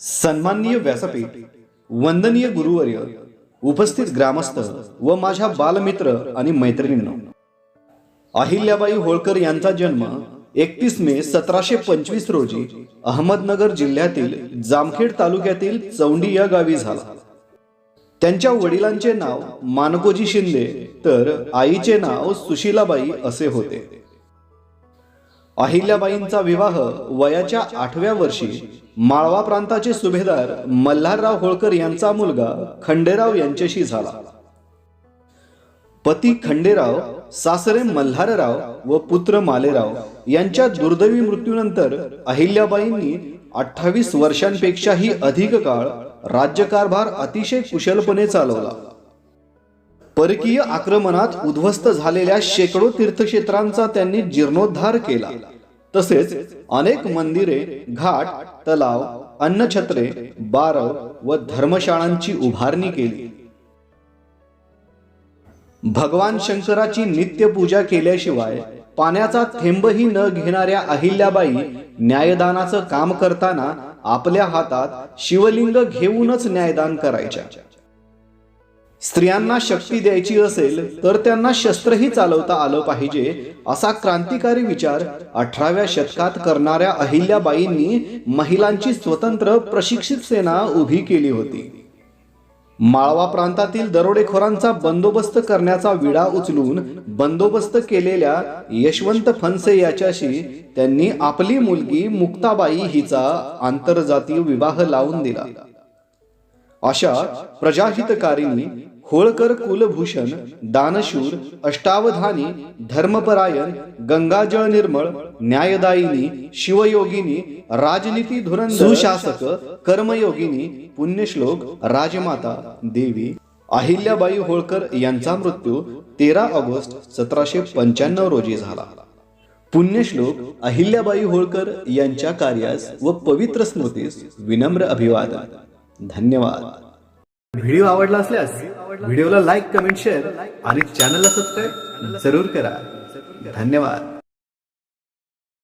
सन्माननीय व्यासपीठ वंदनीय गुरुवर्य उपस्थित ग्रामस्थ व माझ्या बालमित्र आणि मैत्रिणींनो. अहिल्याबाई होळकर यांचा जन्म एकतीस मे सतराशे पंचवीस रोजी अहमदनगर जिल्ह्यातील जामखेड तालुक्यातील चौंडी या गावी झाला. त्यांच्या वडिलांचे नाव मानकोजी शिंदे तर आईचे नाव सुशीलाबाई असे होते. अहिल्याबाईंचा विवाह वयाच्या आठव्या वर्षी माळवा प्रांताचे सुभेदार मल्हारराव होळकर यांचा मुलगा खंडेराव यांच्याशी झाला. पती खंडेराव सासरे मल्हारराव व पुत्र मालेराव यांच्या दुर्दैवी मृत्यूनंतर अहिल्याबाईंनी अठ्ठावीस वर्षांपेक्षाही अधिक काळ राज्यकारभार अतिशय कुशलपणे चालवला. परकीय आक्रमणात उद्ध्वस्त झालेल्या शेकडो तीर्थक्षेत्रांचा त्यांनी जीर्णोद्धार केला. तसेच अनेक मंदिरे घाट तलाव अन्नछत्रे बारव व धर्मशाळांची उभारणी केली. भगवान शंकराची नित्य पूजा केल्याशिवाय पाण्याचा थेंबही न घेणाऱ्या अहिल्याबाई न्यायदानाचं काम करताना आपल्या हातात शिवलिंग घेऊनच न्यायदान करायच्या. स्त्रियांना शक्ती द्यायची असेल तर त्यांना शस्त्रही चालवता आलं पाहिजे असा क्रांतिकारी विचार अठराव्या शतकात करणाऱ्या अहिल्याबाईंनी महिलांची स्वतंत्र प्रशिक्षित सेना उभी केली होती. माळवा प्रांतातील दरोडेखोरांचा बंदोबस्त करण्याचा विडा उचलून बंदोबस्त केलेल्या यशवंत फनसे याच्याशी त्यांनी आपली मुलगी मुक्ताबाई हिचा आंतरजातीय विवाह लावून दिला. अशा प्रजाहितकारिणी होळकर कुलभूषण दानशूर अष्टावधानी धर्मपरायण गंगाजळ निर्मळ न्यायदायिनी शिवयोगिनी राजनीती धुरण सुशासक कर्मयोगिनी पुण्यश्लोक राजमाता देवी अहिल्याबाई होळकर यांचा मृत्यू तेरा ऑगस्ट सतराशे पंच्याण्णव रोजी झाला. पुण्यश्लोक अहिल्याबाई होळकर यांच्या कार्यास व पवित्र स्मृतीस विनम्र अभिवादन. धन्यवाद. व्हिडिओ आवडला असल्यास व्हिडिओला लाईक कमेंट शेअर आणि चॅनलला सबस्क्राईब जरूर करा. धन्यवाद.